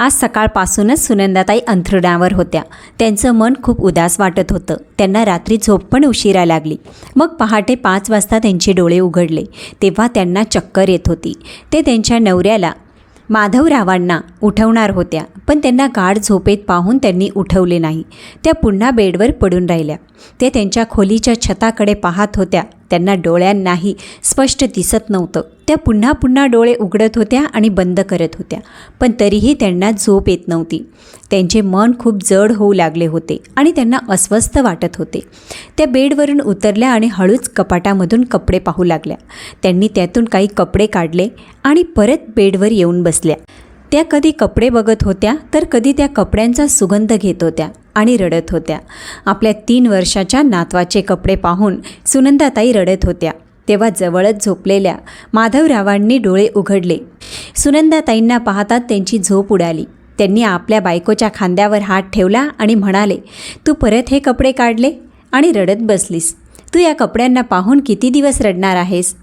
आज सकाळपासूनच सुनंदाताई अंथरुणावर होत्या. त्यांचं मन खूप उदास वाटत होतं. त्यांना रात्री झोप पण उशिरा लागली. मग पहाटे पाच वाजता त्यांचे डोळे उघडले. तेव्हा त्यांना चक्कर येत होती. ते त्यांच्या नवऱ्याला माधवरावांना उठवणार होत्या पण त्यांना गाढ झोपेत पाहून त्यांनी उठवले नाही. त्या पुन्हा बेडवर पडून राहिल्या. ते त्यांच्या खोलीच्या छताकडे पाहत होत्या. त्यांना डोळ्यांनाही स्पष्ट दिसत नव्हतं. त्या पुन्हा पुन्हा डोळे उघडत होत्या आणि बंद करत होत्या. पण तरीही त्यांना झोप येत नव्हती. त्यांचे मन खूप जड होऊ लागले होते आणि त्यांना अस्वस्थ वाटत होते. त्या बेडवरून उतरल्या आणि हळूच कपाटामधून कपडे पाहू लागल्या. त्यांनी त्यातून काही कपडे काढले आणि परत बेडवर येऊन बसल्या. त्या कधी कपडे बघत होत्या तर कधी त्या कपड्यांचा सुगंध घेत होत्या. आणि रडत होत्या. आपल्या तीन वर्षाच्या नातवाचे कपडे पाहून सुनंदाताई रडत होत्या. तेव्हा जवळच झोपलेल्या माधवरावांनी डोळे उघडले. सुनंदाताईंना पाहतात त्यांची झोप उडाली. त्यांनी आपल्या बायकोच्या खांद्यावर हात ठेवला आणि म्हणाले तू परत हे कपडे काढले? आणि रडत बसलीस. तू या कपड्यांना पाहून किती दिवस रडणार आहेस?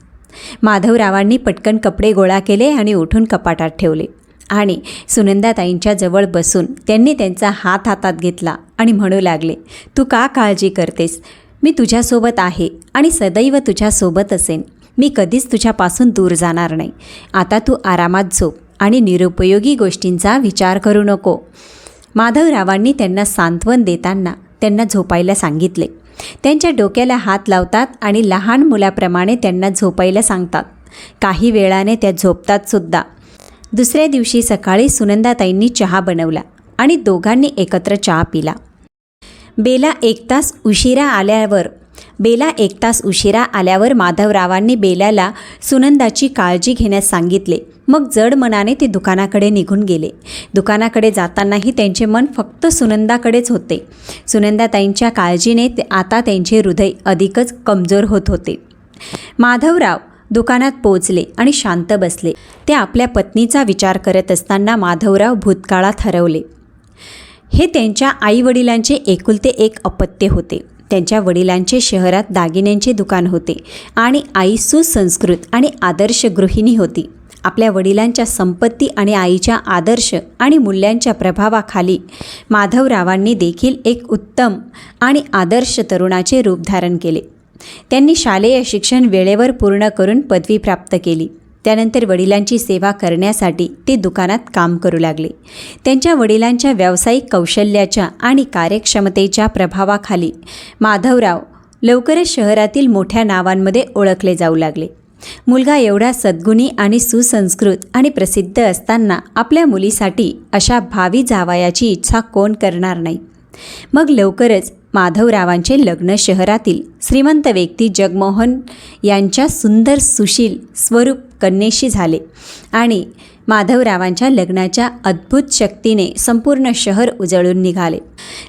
माधवरावांनी पटकन कपडे गोळा केले आणि उठून कपाटात ठेवले. आणि सुनंदाताईंच्या जवळ बसून त्यांनी त्यांचा हात हातात घेतला. आणि म्हणू लागले तू का काळजी करतेस? मी तुझ्यासोबत आहे आणि सदैव तुझ्यासोबत असेन. मी कधीच तुझ्यापासून दूर जाणार नाही. आता तू आरामात झोप आणि निरुपयोगी गोष्टींचा विचार करू नको. माधवरावांनी त्यांना सांत्वन देताना त्यांना झोपायला सांगितले. त्यांच्या डोक्याला हात लावतात आणि लहान मुलाप्रमाणे त्यांना झोपायला सांगतात. काही वेळाने त्या झोपतात सुद्धा. दुसऱ्या दिवशी सकाळी सुनंदाताईंनी चहा बनवला आणि दोघांनी एकत्र चहा पिला. बेला एक तास उशिरा आल्यावर बेला एक तास उशिरा आल्यावर माधवरावांनी बेलाला सुनंदाची काळजी घेण्यास सांगितले. मग जड मनाने ते दुकानाकडे निघून गेले. दुकानाकडे जातानाही त्यांचे मन फक्त सुनंदाकडेच होते. सुनंदाताईंच्या काळजीने ते आता त्यांचे हृदय अधिकच कमजोर होत होते. माधवराव दुकानात पोचले आणि शांत बसले. ते आपल्या पत्नीचा विचार करत असताना माधवराव भूतकाळात हरवले. हे त्यांच्या आईवडिलांचे एकुलते एक अपत्य होते. त्यांच्या वडिलांचे शहरात दागिन्यांचे दुकान होते आणि आई सुसंस्कृत आणि आदर्श गृहिणी होती. आपल्या वडिलांच्या संपत्ती आणि आईच्या आदर्श आणि मूल्यांच्या प्रभावाखाली माधवरावांनी देखील एक उत्तम आणि आदर्श तरुणाचे रूप धारण केले. त्यांनी शालेय शिक्षण वेळेवर पूर्ण करून पदवी प्राप्त केली. त्यानंतर वडिलांची सेवा करण्यासाठी ते दुकानात काम करू लागले. त्यांच्या वडिलांच्या व्यावसायिक कौशल्याच्या आणि कार्यक्षमतेच्या प्रभावाखाली माधवराव लवकरच शहरातील मोठ्या नावांमध्ये ओळखले जाऊ लागले. मुलगा एवढा सद्गुणी आणि सुसंस्कृत आणि प्रसिद्ध असताना आपल्या मुलीसाठी अशा भावी जावयाची इच्छा कोण करणार नाही. मग लवकरच माधवरावांचे लग्न शहरातील श्रीमंत व्यक्ती जगमोहन यांच्या सुंदर सुशील स्वरूप कन्येशी झाले आणि माधवरावांच्या लग्नाच्या अद्भुत शक्तीने संपूर्ण शहर उजळून निघाले.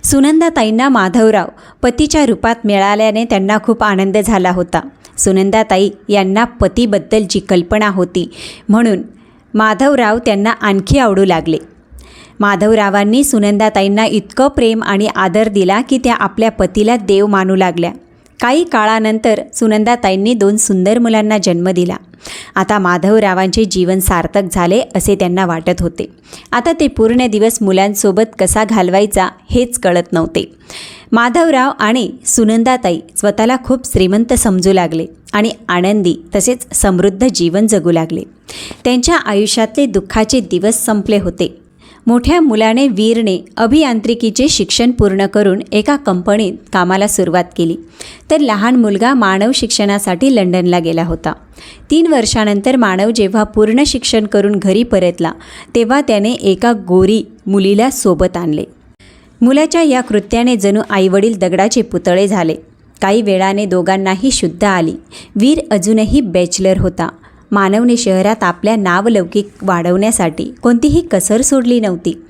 सुनंदाताईंना माधवराव पतीच्या रूपात मिळाल्याने त्यांना खूप आनंद झाला होता. सुनंदाताई यांना पतीबद्दलची कल्पना होती म्हणून माधवराव त्यांना आणखी आवडू लागले. माधवरावांनी सुनंदाताईंना इतकं प्रेम आणि आदर दिला की त्या आपल्या पतीला देव मानू लागल्या. काही काळानंतर सुनंदाताईंनी दोन सुंदर मुलांना जन्म दिला. आता माधवरावांचे जीवन सार्थक झाले असे त्यांना वाटत होते. आता ते पूर्ण दिवस मुलांसोबत कसा घालवायचा हेच कळत नव्हते. माधवराव आणि सुनंदाताई स्वतःला खूप श्रीमंत समजू लागले आणि आनंदी तसेच समृद्ध जीवन जगू लागले. त्यांच्या आयुष्यातले दुःखाचे दिवस संपले होते. मोठ्या मुलाने वीरने अभियांत्रिकीचे शिक्षण पूर्ण करून एका कंपनीत कामाला सुरुवात केली. तर लहान मुलगा मानव शिक्षणासाठी लंडनला गेला होता. तीन वर्षानंतर मानव जेव्हा पूर्ण शिक्षण करून घरी परतला तेव्हा त्याने एका गोरी मुलीला सोबत आणले. मुलाच्या या कृत्याने जणू आईवडील दगडाचे पुतळे झाले. काही वेळाने दोघांनाही शुद्ध आली. वीर अजूनही बॅचलर होता. मानवने शहरात आपल्या नावलौकिक वाढवण्यासाठी कोणतीही कसर सोडली नव्हती.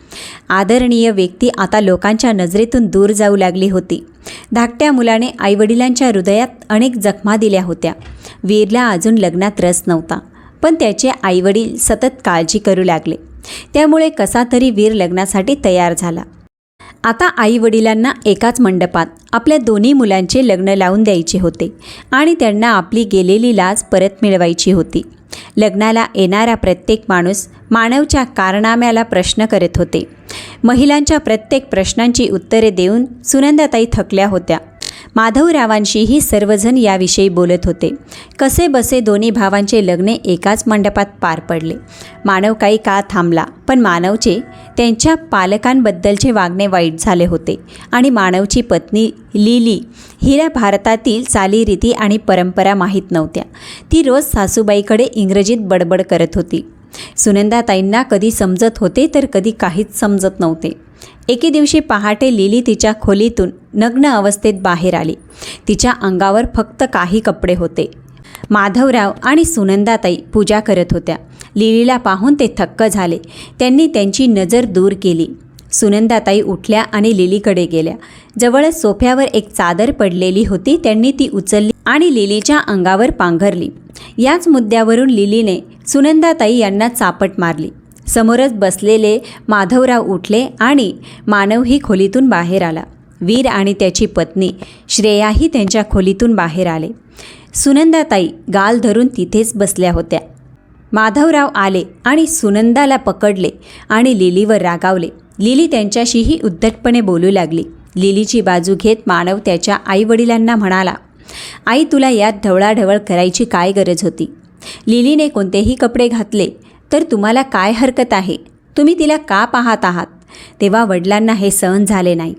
आदरणीय व्यक्ती आता लोकांच्या नजरेतून दूर जाऊ लागली होती. धाकट्या मुलाने आईवडिलांच्या हृदयात अनेक जखमा दिल्या होत्या. वीरला अजून लग्नात रस नव्हता पण त्याचे आईवडील सतत काळजी करू लागले. त्यामुळे कसा तरी वीर लग्नासाठी तयार झाला. आता आई वडिलांना एकाच मंडपात आपल्या दोन्ही मुलांचे लग्न लावून द्यायचे होते आणि त्यांना आपली गेलेली लाज परत मिळवायची होती. लग्नाला येणारा प्रत्येक माणूस मानवच्या कारनाम्याला प्रश्न करत होते. महिलांच्या प्रत्येक प्रश्नांची उत्तरे देऊन सुनंदाताई थकल्या होत्या. माधवरावांशीही सर्वजण याविषयी बोलत होते. कसे बसे दोन्ही भावांचे लग्ने एकाच मंडपात पार पडले. मानव काही काळ थांबला पण मानवचे त्यांच्या पालकांबद्दलचे वागणे वाईट झाले होते आणि मानवची पत्नी लिली हिला भारतातील चालीरीती आणि परंपरा माहीत नव्हत्या. ती रोज सासूबाईकडे इंग्रजीत बडबड करत होती. सुनंदाताईंना कधी समजत होते तर कधी काहीच समजत नव्हते. एके दिवशी पहाटे लिली तिच्या खोलीतून नग्न अवस्थेत बाहेर आली. तिच्या अंगावर फक्त काही कपडे होते. माधवराव आणि सुनंदाताई पूजा करत होत्या. लिलीला पाहून ते थक्क झाले. त्यांनी त्यांची नजर दूर केली. सुनंदाताई उठल्या आणि लिलीकडे गेल्या. जवळच सोफ्यावर एक चादर पडलेली होती. त्यांनी ती उचलली आणि लिलीच्या अंगावर पांघरली. याच मुद्द्यावरून लिलीने सुनंदाताई यांना चापट मारली. समोरच बसलेले माधवराव उठले आणि मानवही खोलीतून बाहेर आला. वीर आणि त्याची पत्नी श्रेयाही त्यांच्या खोलीतून बाहेर आले. सुनंदाताई गाल धरून तिथेच बसल्या होत्या. माधवराव आले आणि सुनंदाला पकडले आणि लिलीवर रागावले. लिली त्यांच्याशीही उद्धटपणे बोलू लागली. लिलीची बाजू घेत मानव त्याच्या आईवडिलांना म्हणाला आई तुला यात ढवळाढवळ करायची काय गरज होती लिलीने कोणतेही कपडे घातले तर तुम्हाला काय हरकत आहे? तुम्ही तिला का पाहत आहात? तेव्हा वडिलांना हे सहन झाले नाही.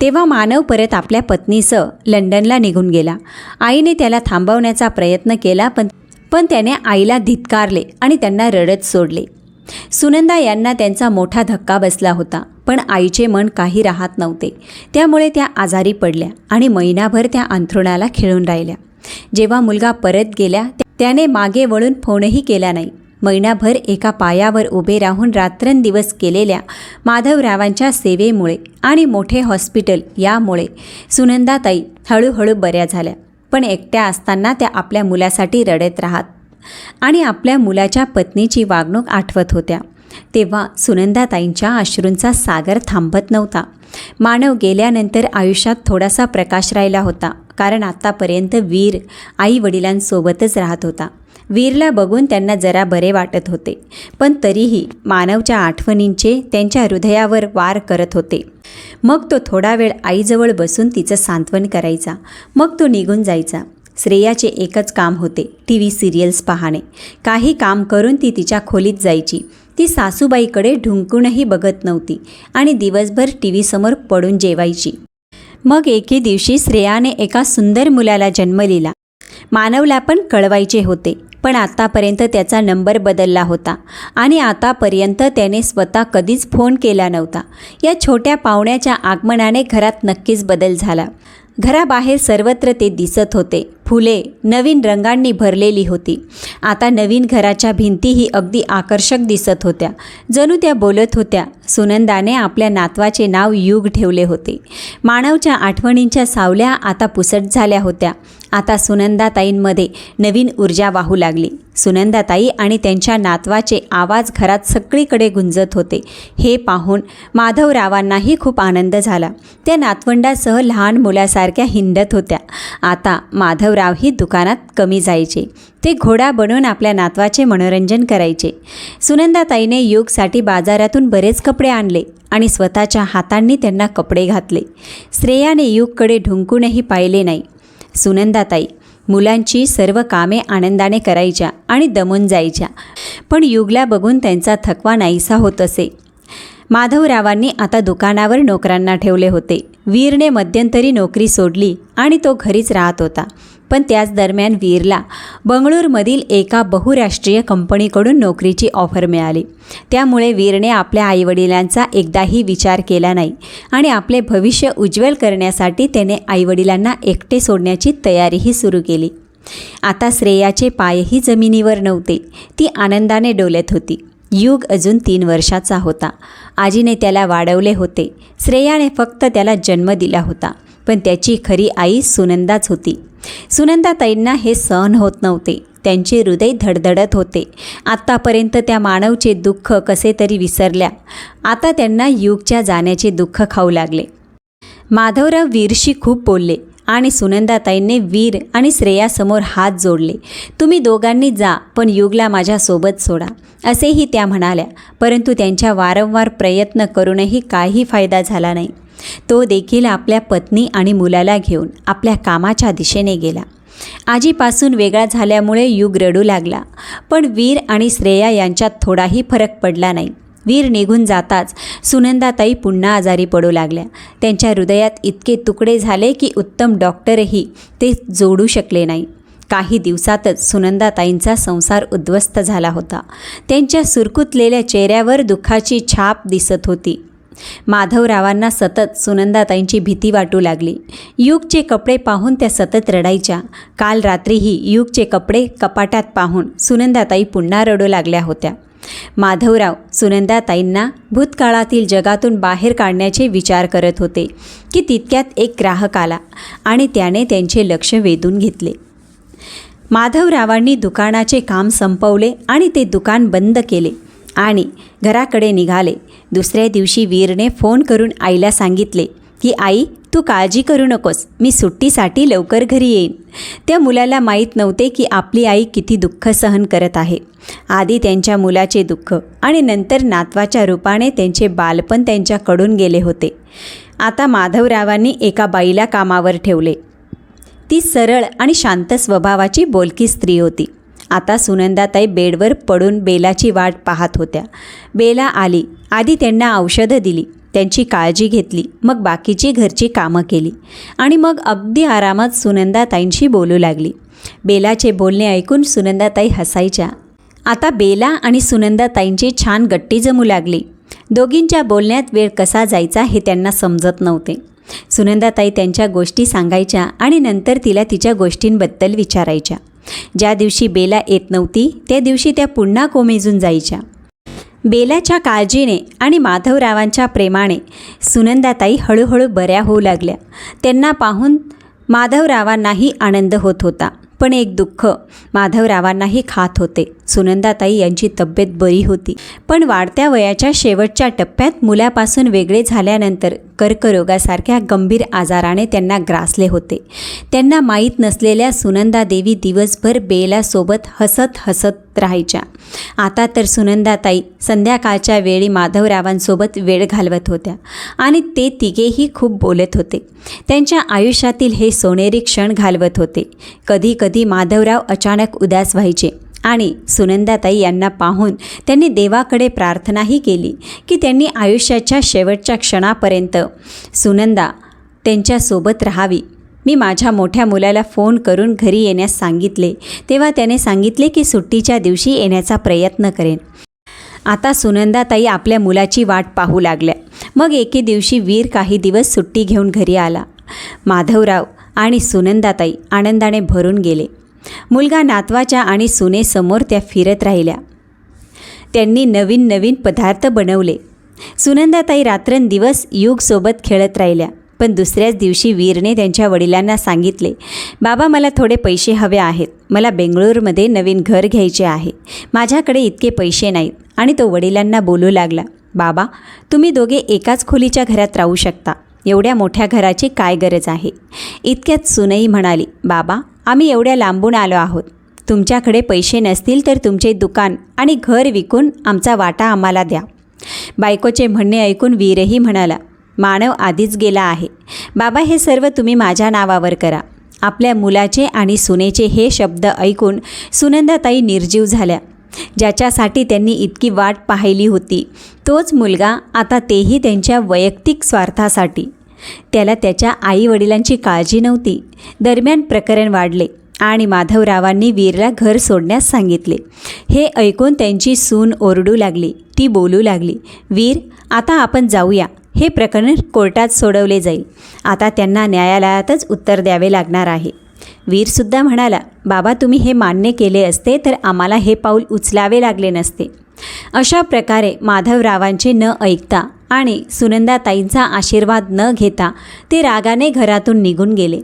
तेव्हा मानव परत आपल्या पत्नीसह लंडनला निघून गेला. आईने त्याला थांबवण्याचा प्रयत्न केला पण पण त्याने आईला धितकारले आणि त्यांना रडत सोडले. सुनंदा यांना त्यांचा मोठा धक्का बसला होता पण आईचे मन काही राहत नव्हते. त्यामुळे त्या आजारी पडल्या आणि महिनाभर त्या अंथरुणाला खिळून राहिल्या. जेव्हा मुलगा परत गेल्या त्याने मागे वळून फोनही केला नाही. महिनाभर एका पायावर उभे राहून रात्रंदिवस केलेल्या माधवरावांच्या सेवेमुळे आणि मोठे हॉस्पिटल यामुळे सुनंदाताई हळूहळू बऱ्या झाल्या. पण एकट्या असताना त्या आपल्या मुलासाठी रडत राहत आणि आपल्या मुलाच्या पत्नीची वागणूक आठवत होत्या. तेव्हा सुनंदाताईंच्या अश्रूंचा सागर थांबत नव्हता. मानव गेल्यानंतर आयुष्यात थोडासा प्रकाश राहिला होता कारण आत्तापर्यंत वीर आई वडिलांसोबतच राहत होता. वीरला बघून त्यांना जरा बरे वाटत होते. पण तरीही मानवच्या आठवणींचे त्यांच्या हृदयावर वार करत होते. मग तो थोडा वेळ आईजवळ बसून तिचं सांत्वन करायचा. मग तो निघून जायचा. श्रेयाचे एकच काम होते टी व्ही सिरियल्स पाहणे. काही काम करून ती तिच्या खोलीत जायची. ती सासूबाईकडे ढुंकूनही बघत नव्हती आणि दिवसभर टी व्हीसमोर पडून जेवायची. मग एके दिवशी श्रेयाने एका सुंदर मुलाला जन्म लिला मानवला पण कळवायचे होते. पण आतापर्यंत त्याचा नंबर बदलला होता आणि आतापर्यंत त्याने स्वतः कधीच फोन केला नव्हता. या छोट्या पाहुण्याच्या आगमनाने घरात नक्कीच बदल झाला. घराबाहेर सर्वत्र ते दिसत होते. फुले नवीन रंगांनी भरलेली होती. आता नवीन घराच्या भिंतीही अगदी आकर्षक दिसत होत्या. जणू त्या बोलत होत्या सुनंदाने आपल्या नातवाचे नाव युग ठेवले होते. मानवच्या आठवणींच्या सावल्या आता पुसट झाल्या होत्या. आता सुनंदाताईंमध्ये नवीन ऊर्जा वाहू लागली. सुनंदाताई आणि त्यांच्या नातवाचे आवाज घरात सगळीकडे गुंजत होते. हे पाहून माधवरावांनाही खूप आनंद झाला. त्या नातवंडासह लहान मुलासारख्या हिंडत होत्या. आता माधवरावही दुकानात कमी जायचे. ते घोडा बनवून आपल्या नातवाचे मनोरंजन करायचे. सुनंदाताईने युगसाठी बाजारातून बरेच कपडे आणले आणि स्वतःच्या हातांनी त्यांना कपडे घातले. श्रेयाने युगकडे ढुंकूनही पाहिले नाही. सुनंदाताई. मुलांची सर्व कामे आनंदाने करायच्या आणि दमून जायच्या. पण युगला बघून त्यांचा थकवा नाहीसा होत असे. माधवरावांनी आता दुकानावर नोकरांना ठेवले होते. वीरने मध्यंतरी नोकरी सोडली आणि तो घरीच राहत होता. पण त्याच दरम्यान वीरला बंगळूरमधील एका बहुराष्ट्रीय कंपनीकडून नोकरीची ऑफर मिळाली. त्यामुळे वीरने आपल्या आईवडिलांचा एकदाही विचार केला नाही आणि आपले भविष्य उज्ज्वल करण्यासाठी त्याने आईवडिलांना एकटे सोडण्याची तयारीही सुरू केली. आता श्रेयाचे पायही जमिनीवर नव्हते. ती आनंदाने डोलत होती. युग अजून तीन वर्षाचा होता. आजीने त्याला वाढवले होते. श्रेयाने फक्त त्याला जन्म दिला होता. पण त्याची खरी आई सुनंदाच होती. सुनंदाताईंना हे सहन होत नव्हते. त्यांचे हृदय धडधडत होते. आत्तापर्यंत त्या मानवचे दुःख कसे तरी विसरल्या. आता त्यांना युगच्या जाण्याचे दुःख खाऊ लागले. माधवराव वीरशी खूप बोलले. आणि सुनंदाताईंनी वीर आणि श्रेयासमोर हात जोडले. तुम्ही दोघांनी जा पण युगला माझ्यासोबत सोडा असेही त्या म्हणाल्या. परंतु त्यांच्या वारंवार प्रयत्न करूनही काही फायदा झाला नाही. तो देखील आपल्या पत्नी आणि मुलाला घेऊन आपल्या कामाच्या दिशेने गेला. आजीपासून वेगळा झाल्यामुळे युग रडू लागला. पण वीर आणि श्रेया यांच्यात थोडाही फरक पडला नाही. वीर निघून जाताच सुनंदाताई पुन्हा आजारी पडू लागल्या. त्यांच्या हृदयात इतके तुकडे झाले की उत्तम डॉक्टरही ते जोडू शकले नाही. काही दिवसातच सुनंदाताईंचा संसार उद्ध्वस्त झाला होता. त्यांच्या सुरकुतलेल्या चेहऱ्यावर दुःखाची छाप दिसत होती. माधवरावांना सतत सुनंदाताईंची भीती वाटू लागली. युगचे कपडे पाहून त्या सतत रडायच्या. काल रात्रीही युगचे कपडे कपाटात पाहून सुनंदाताई पुन्हा रडू लागल्या होत्या. माधवराव सुनंदाताईंना भूतकाळातील जगातून बाहेर काढण्याचे विचार करत होते की तितक्यात एक ग्राहक आला आणि त्याने त्यांचे लक्ष वेधून घेतले. माधवरावांनी दुकानाचे काम संपवले आणि ते दुकान बंद केले आणि घराकडे निघाले. दुसऱ्या दिवशी वीरने फोन करून आईला सांगितले की आई तू काळजी करू नकोस. मी सुट्टीसाठी लवकर घरी येईन. त्या मुलाला माहीत नव्हते की आपली आई किती दुःख सहन करत आहे. आधी त्यांच्या मुलाचे दुःख आणि नंतर नातवाच्या रूपाने त्यांचे बालपण त्यांच्याकडून गेले होते. आता माधवरावांनी एका बाईला कामावर ठेवले. ती सरळ आणि शांत स्वभावाची बोलकी स्त्री होती. आता सुनंदाताई बेडवर पडून बेलाची वाट पाहत होत्या. बेला आली. आधी त्यांना औषधं दिली. त्यांची काळजी घेतली. मग बाकीची घरची कामं केली. आणि मग अगदी आरामात सुनंदाताईंशी बोलू लागली. बेलाचे बोलणे ऐकून सुनंदाताई हसायच्या. आता बेला आणि सुनंदाताईंची छान गट्टी जमू लागली. दोघींच्या बोलण्यात वेळ कसा जायचा हे त्यांना समजत नव्हते. सुनंदाताई त्यांच्या गोष्टी सांगायच्या आणि नंतर तिला तिच्या गोष्टींबद्दल विचारायच्या. ज्या दिवशी बेला येत नव्हती त्या दिवशी त्या पुन्हा कोमेजून जायच्या. बेलाच्या काळजीने आणि माधवरावांच्या प्रेमाने सुनंदाताई हळूहळू बऱ्या होऊ लागल्या. त्यांना पाहून माधवरावांनाही आनंद होत होता. पण एक दुःख माधवरावांनाही खात होते. सुनंदाताई यांची तब्येत बरी होती. पण वाढत्या वयाच्या शेवटच्या टप्प्यात मुलापासून वेगळे झाल्यानंतर कर्करोगासारख्या गंभीर आजाराने त्यांना ग्रासले होते. त्यांना माहीत नसलेल्या सुनंदा देवी दिवसभर बेलासोबत हसत हसत राहायच्या. आता तर सुनंदाताई संध्याकाळच्या वेळी माधवरावांसोबत वेळ घालवत होत्या आणि ते तिघेही खूप बोलत होते. त्यांच्या आयुष्यातील हे सोनेरी क्षण घालवत होते. कधी कधी माधवराव अचानक उदास व्हायचे. आणि सुनंदाताई यांना पाहून त्यांनी देवाकडे प्रार्थनाही केली की त्यांनी आयुष्याच्या शेवटच्या क्षणापर्यंत सुनंदा त्यांच्यासोबत राहावी. मी माझ्या मोठ्या मुलाला फोन करून घरी येण्यास सांगितले. तेव्हा त्याने सांगितले की सुट्टीच्या दिवशी येण्याचा प्रयत्न करेन. आता सुनंदाताई आपल्या मुलाची वाट पाहू लागल्या. मग एके दिवशी वीर काही दिवस सुट्टी घेऊन घरी आला. माधवराव आणि सुनंदाताई आनंदाने भरून गेले. मुलगा नातवाच्या आणि सुनेसमोर त्या फिरत राहिल्या. त्यांनी नवीन नवीन पदार्थ बनवले. सुनंदाताई रात्रंदिवस युगसोबत खेळत राहिल्या पण दुसऱ्याच दिवशी वीरने त्यांच्या वडिलांना सांगितले बाबा मला थोडे पैसे हवे आहेत. मला बेंगळूरमध्ये नवीन घर घ्यायचे आहे. माझ्याकडे इतके पैसे नाहीत. आणि तो वडिलांना बोलू लागला बाबा तुम्ही दोघे एकाच खोलीच्या घरात राहू शकता. एवढ्या मोठ्या घराची काय गरज आहे? इतक्यात सुनई म्हणाली बाबा आम्ही एवढ्या लांबून आलो आहोत. तुमच्याकडे पैसे नसतील तर तुमचे दुकान आणि घर विकून आमचा वाटा आम्हाला द्या. बायकोचे म्हणणे ऐकून वीरही म्हणाला मानव आधीच गेला आहे. बाबा हे सर्व तुम्ही माझ्या नावावर करा. आपल्या मुलाचे आणि सुनेचे हे शब्द ऐकून सुनंदाताई निर्जीव झाल्या. ज्याच्यासाठी त्यांनी इतकी वाट पाहिली होती. तोच मुलगा आता तेही त्यांच्या वैयक्तिक स्वार्थासाठी त्याला त्याच्या आईवडिलांची काळजी नव्हती. दरम्यान प्रकरण वाढले आणि माधवरावांनी वीरला घर सोडण्यास सांगितले. हे ऐकून त्यांची सून ओरडू लागली ती बोलू लागली वीर आता आपण जाऊया. हे प्रकरण कोर्टात सोडवले जाईल. आता त्यांना न्यायालयातच उत्तर द्यावे लागणार आहे. वीरसुद्धा म्हणाला बाबा तुम्ही हे मान्य केले असते तर आम्हाला हे पाऊल उचलावे लागले नसते. अशा प्रकारे माधवरावांचे न ऐकता आणि सुनंदाताईंचा आशीर्वाद न घेता ते रागाने घरातून निघून गेले.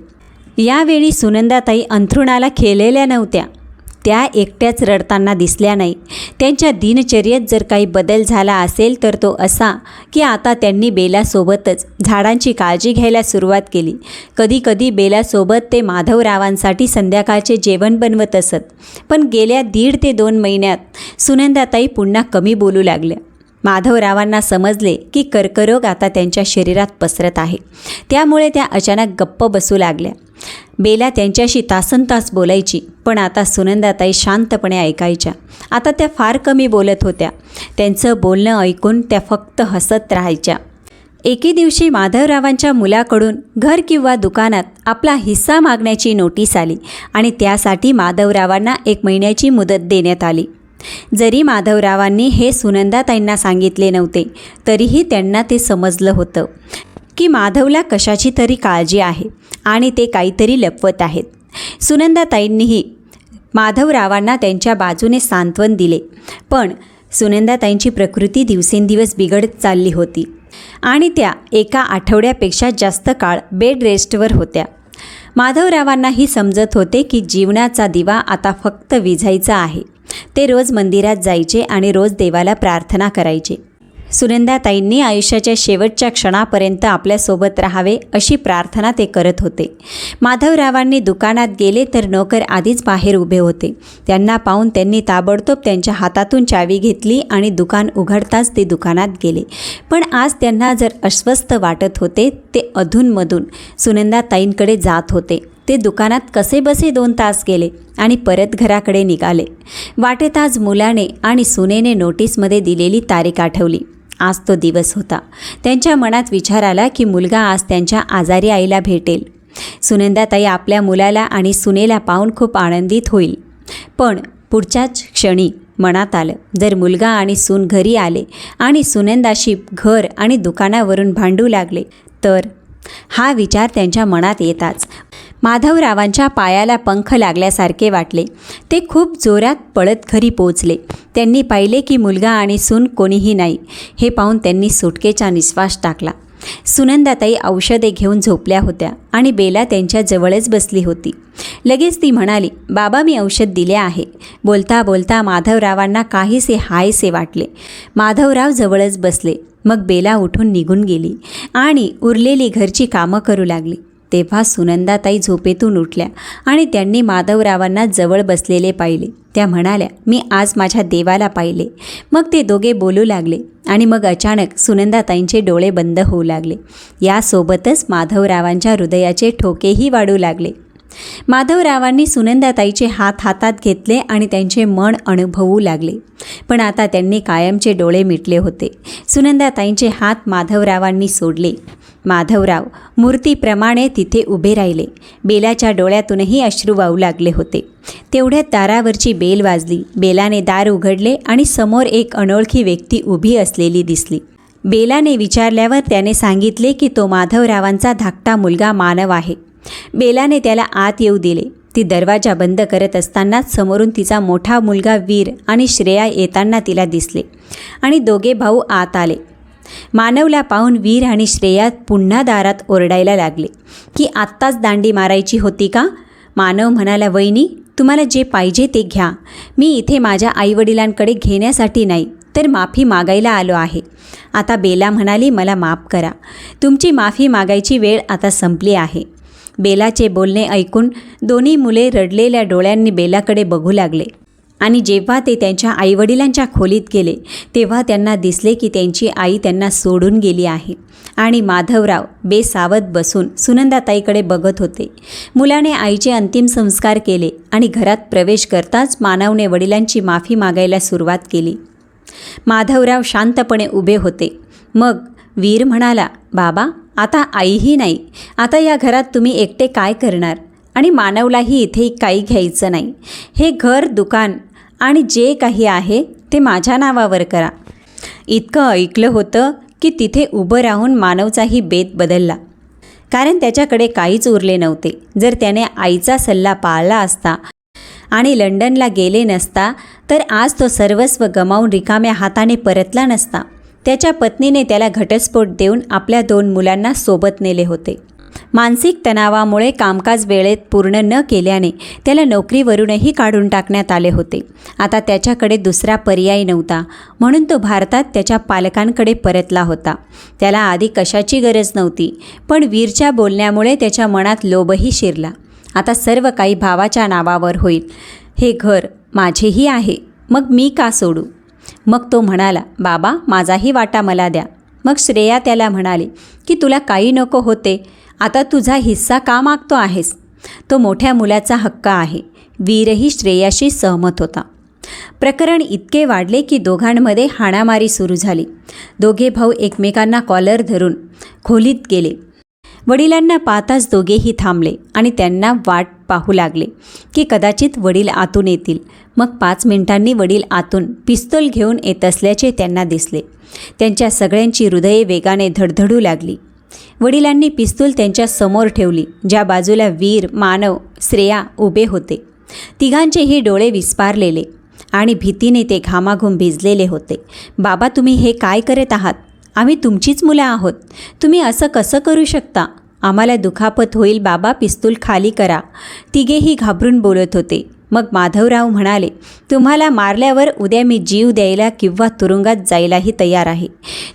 यावेळी सुनंदाताई अंथरुणाला खेळलेल्या नव्हत्या. त्या एकट्याच रडताना दिसल्या नाही. त्यांच्या दिनचर्येत जर काही बदल झाला असेल तर तो असा की आता त्यांनी बेलासोबतच झाडांची काळजी घ्यायला सुरुवात केली. कधीकधी बेलासोबत ते माधवरावांसाठी संध्याकाळचे जेवण बनवत असत. पण गेल्या दीड ते दोन महिन्यात सुनंदाताई पुन्हा कमी बोलू लागल्या. माधवरावांना समजले की कर्करोग आता त्यांच्या शरीरात पसरत आहे. त्यामुळे त्या अचानक गप्प बसू लागल्या. बेला त्यांच्याशी तासन तास बोलायची पण आता सुनंदाताई शांतपणे ऐकायच्या. आता त्या फार कमी बोलत होत्या. त्यांचं बोलणं ऐकून त्या फक्त हसत राहायच्या. एके दिवशी माधवरावांच्या मुलाकडून घर किंवा दुकानात आपला हिस्सा मागण्याची नोटीस आली आणि त्यासाठी माधवरावांना एक महिन्याची मुदत देण्यात आली. जरी माधवरावांनी हे सुनंदाताईंना सांगितले नव्हते तरीही त्यांना ते समजलं होतं की माधवला कशाची तरी काळजी आहे आणि ते काहीतरी लपवत आहेत. सुनंदाताईंनीही माधवरावांना त्यांच्या बाजूने सांत्वन दिले पण सुनंदाताईंची प्रकृती दिवसेंदिवस बिघडत चालली होती आणि त्या एका आठवड्यापेक्षा जास्त काळ बेड रेस्टवर होत्या. माधवरावांनाही समजत होते की जीवनाचा दिवा आता फक्त विझायचा आहे. ते रोज मंदिरात जायचे आणि रोज देवाला प्रार्थना करायचे. सुनंदाताईंनी आयुष्याच्या शेवटच्या क्षणापर्यंत आपल्यासोबत राहावे अशी प्रार्थना ते करत होते. माधवरावांनी दुकानात गेले तर नोकर आधीच बाहेर उभे होते. त्यांना पाहून त्यांनी ताबडतोब त्यांच्या हातातून चावी घेतली आणि दुकान उघडताच ते दुकानात गेले. पण आज त्यांना जर अस्वस्थ वाटत होते ते अधूनमधून सुनंदाताईंकडे जात होते. ते दुकानात कसे बसे दोन तास गेले आणि परत घराकडे निघाले. वाटेत आज मुलाने आणि सुनेने नोटीसमध्ये दिलेली तारीख आठवली. आज तो दिवस होता. त्यांच्या मनात विचार आला की मुलगा आज त्यांच्या आजारी आईला भेटेल. सुनंदाताई आपल्या मुलाला आणि सुनेला पाहून खूप आनंदित होईल. पण पुढच्याच क्षणी मनात आलं जर मुलगा आणि सून घरी आले आणि सुनंदाशी घर आणि दुकानावरून भांडू लागले तर हा विचार त्यांच्या मनात येताच. माधवरावांच्या पायाला पंख लागल्यासारखे वाटले. ते खूप जोरात पळत घरी पोचले त्यांनी पाहिले की मुलगा आणि सून कोणीही नाही. हे पाहून त्यांनी सुटकेचा निश्वास टाकला. सुनंदाताई औषधे घेऊन झोपल्या होत्या आणि बेला त्यांच्या जवळच बसली होती. लगेच ती म्हणाली बाबा मी औषध दिले आहे. बोलता बोलता माधवरावांना काहीसे हायसे वाटले. माधवराव जवळच बसले. मग बेला उठून निघून गेली आणि उरलेली घरची कामं करू लागली. तेव्हा सुनंदाताई झोपेतून उठल्या आणि त्यांनी माधवरावांना जवळ बसलेले पाहिले. त्या म्हणाल्या मी आज माझ्या देवाला पाहिले. मग ते दोघे बोलू लागले आणि मग अचानक सुनंदाताईंचे डोळे बंद होऊ लागले. यासोबतच माधवरावांच्या हृदयाचे ठोकेही वाढू लागले. माधवरावांनी सुनंदाताईचे हात हातात घेतले आणि त्यांचे मन अनुभवू लागले. पण आता त्यांनी कायमचे डोळे मिटले होते. सुनंदाताईंचे हात माधवरावांनी सोडले. माधवराव मूर्तीप्रमाणे तिथे उभे राहिले. बेलाच्या डोळ्यातूनही अश्रू वाहू लागले होते. तेवढ्यात दारावरची बेल वाजली. बेलाने दार उघडले आणि समोर एक अनोळखी व्यक्ती उभी असलेली दिसली. बेलाने विचारल्यावर त्याने सांगितले की तो माधवरावांचा धाकटा मुलगा मानव आहे. बेलाने त्याला आत येऊ दिले. ती दरवाजा बंद करत असतानाच समोरून तिचा मोठा मुलगा वीर आणि श्रेया येताना तिला दिसले आणि दोघे भाऊ आत आले. मानवला पाहून वीर आणि श्रेया पुन्हा दारात ओरडायला लागले. की आत्ताच दांडी मारायची होती का मानव म्हणाला वहिनी तुम्हाला जे पाहिजे ते घ्या. मी इथे माझ्या आईवडिलांकडे घेण्यासाठी नाही तर माफी मागायला आलो आहे आता बेला म्हणाली मला माफ करा. तुमची माफी मागायची वेळ आता संपली आहे बेलाचे बोलणे ऐकून दोन्ही मुले रडलेल्या डोळ्यांनी बेलाकडे बघू लागले. आणि जेव्हा ते त्यांच्या आईवडिलांच्या खोलीत गेले तेव्हा त्यांना दिसले की त्यांची आई त्यांना सोडून गेली आहे. आणि माधवराव बेसावत बसून सुनंदाताईकडे बघत होते. मुलाने आईचे अंतिम संस्कार केले आणि घरात प्रवेश करताच मानवने वडिलांची माफी मागायला सुरुवात केली. माधवराव शांतपणे उभे होते. मग वीर म्हणाला बाबा आता आईही नाही. आता या घरात तुम्ही एकटे काय करणार? आणि मानवलाही इथे काही घ्यायचं नाही. हे घर दुकान आणि जे काही आहे ते माझ्या नावावर करा. इतकं ऐकलं होतं की तिथे उभं राहून मानवचाही बेत बदलला. कारण त्याच्याकडे काहीच उरले नव्हते. जर त्याने आईचा सल्ला पाळला असता आणि लंडनला गेले नसता तर आज तो सर्वस्व गमावून रिकाम्या हाताने परतला नसता. त्याच्या पत्नीने त्याला घटस्फोट देऊन आपल्या दोन मुलांना सोबत नेले होते. मानसिक तणावामुळे कामकाज वेळेत पूर्ण न केल्याने त्याला नोकरीवरूनही काढून टाकण्यात आले होते. आता त्याच्याकडे दुसरा पर्याय नव्हता. म्हणून तो भारतात त्याच्या पालकांकडे परतला होता. त्याला आधी कशाची गरज नव्हती पण वीरच्या बोलण्यामुळे त्याच्या मनात लोभही शिरला. आता सर्व काही भावाच्या नावावर होईल. हे घर माझेही आहे. मग मी का सोडू? मग तो म्हणाला बाबा माझाही वाटा मला द्या. मग श्रेया त्याला म्हणाली की तुला काही नको होते. आता तुझा हिस्सा का मागतो आहेस? तो मोठ्या मुलाचा हक्क आहे. वीरही श्रेयाशी सहमत होता. प्रकरण इतके वाढले की दोघांमध्ये हाणामारी सुरू झाली. दोघे भाऊ एकमेकांना कॉलर धरून खोलीत गेले. वडिलांना पाहताच दोघेही थांबले आणि त्यांना वाट पाहू लागले की कदाचित वडील आतून येतील. मग पाच मिनिटांनी वडील आतून पिस्तूल घेऊन येत असल्याचे त्यांना दिसले. त्यांच्या सगळ्यांची हृदये वेगाने धडधडू लागली. वडिलांनी पिस्तूल त्यांच्यासमोर ठेवली ज्या बाजूला वीर मानव श्रेया उभे होते. तिघांचेही डोळे विस्पारलेले आणि भीतीने ते घामाघूम भिजलेले होते. बाबा तुम्ही हे काय करत आहात? आम्ही तुमचीच मुलं आहोत. तुम्ही असं कसं करू शकता? आम्हाला दुखापत होईल बाबा पिस्तूल खाली करा. तिघेही घाबरून बोलत होते. मग माधवराव म्हणाले तुम्हाला मारल्यावर उद्या मी जीव द्यायला किंवा तुरुंगात जायलाही तयार आहे.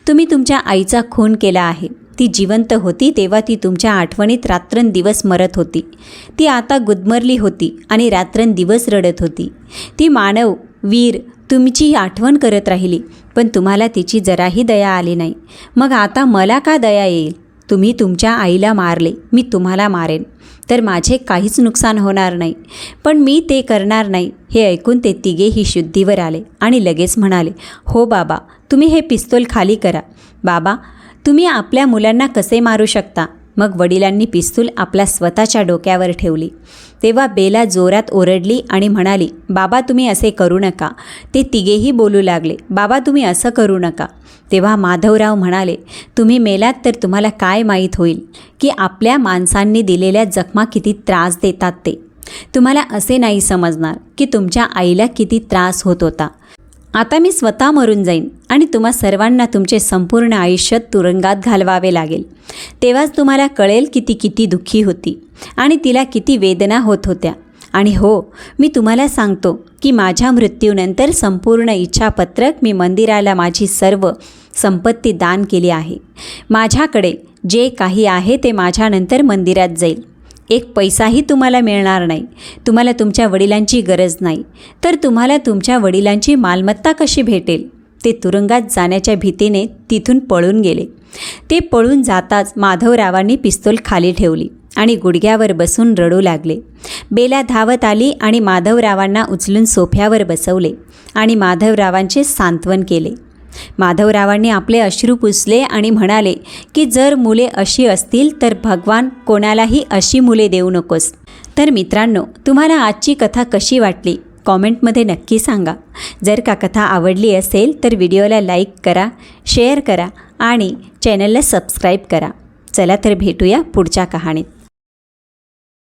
तुम्ही तुमच्या आईचा खून केला आहे. ती जिवंत होती तेव्हा ती तुमच्या आठवणीत रात्रंदिवस मरत होती. ती आता गुदमरली होती आणि रात्रंदिवस रडत होती. ती मानव वीर तुमची आठवण करत राहिली पण तुम्हाला तिची जराही दया आली नाही. मग आता मला का दया येईल? तुम्ही तुमच्या आईला मारले मी तुम्हाला मारेन. तर माझे काहीच नुकसान होणार नाही. पण मी ते करणार नाही हे ऐकून ते तिघेही शुद्धीवर आले आणि लगेच म्हणाले हो बाबा तुम्ही हे पिस्तोल खाली करा. बाबा तुम्ही आपल्या मुलांना कसे मारू शकता? मग वडिलांनी पिस्तूल आपल्या स्वतःच्या डोक्यावर ठेवली. तेव्हा बेला जोरात ओरडली आणि म्हणाली बाबा तुम्ही असे करू नका. ते तिघेही बोलू लागले बाबा तुम्ही असं करू नका. तेव्हा माधवराव म्हणाले तुम्ही मेलात तर तुम्हाला काय माहीत होईल की आपल्या माणसांनी दिलेल्या जखमा किती त्रास देतात ते. तुम्हाला असे नाही समजणार की तुमच्या आईला किती त्रास होत होता. आता मी स्वतः मरून जाईन आणि तुम्हा सर्वांना तुमचे संपूर्ण आयुष्य तुरुंगात घालवावे लागेल. तेव्हाच तुम्हाला कळेल की ती किती दुःखी होती आणि तिला किती वेदना होत होत्या. आणि हो मी तुम्हाला सांगतो की माझ्या मृत्यूनंतर संपूर्ण इच्छापत्रक मी मंदिराला माझी सर्व संपत्ती दान केली आहे. माझ्याकडे जे काही आहे ते माझ्यानंतर मंदिरात जाईल. एक पैसाही तुम्हाला मिळणार नाही. तुम्हाला तुमच्या वडिलांची गरज नाही. तर तुम्हाला तुमच्या वडिलांची मालमत्ता कशी भेटेल? ते तुरुंगात जाण्याच्या भीतीने तिथून पळून गेले. ते पळून जाताच माधवरावांनी पिस्तूल खाली ठेवली आणि गुडघ्यावर बसून रडू लागले. बेला धावत आली आणि माधवरावांना उचलून सोफ्यावर बसवले आणि माधवरावांचे सांत्वन केले. माधवरावांनी आपले अश्रू पुसले आणि म्हणाले की जर मुले अशी असतील तर भगवान कोणालाही अशी मुले देऊ नकोस. तर मित्रांनो तुम्हाला आजची कथा कशी वाटली? कॉमेंटमध्ये नक्की सांगा. जर का कथा आवडली असेल तर व्हिडिओला लाईक करा शेअर करा आणि चॅनलला सबस्क्राईब करा. चला तर भेटूया पुढच्या कहाणीत.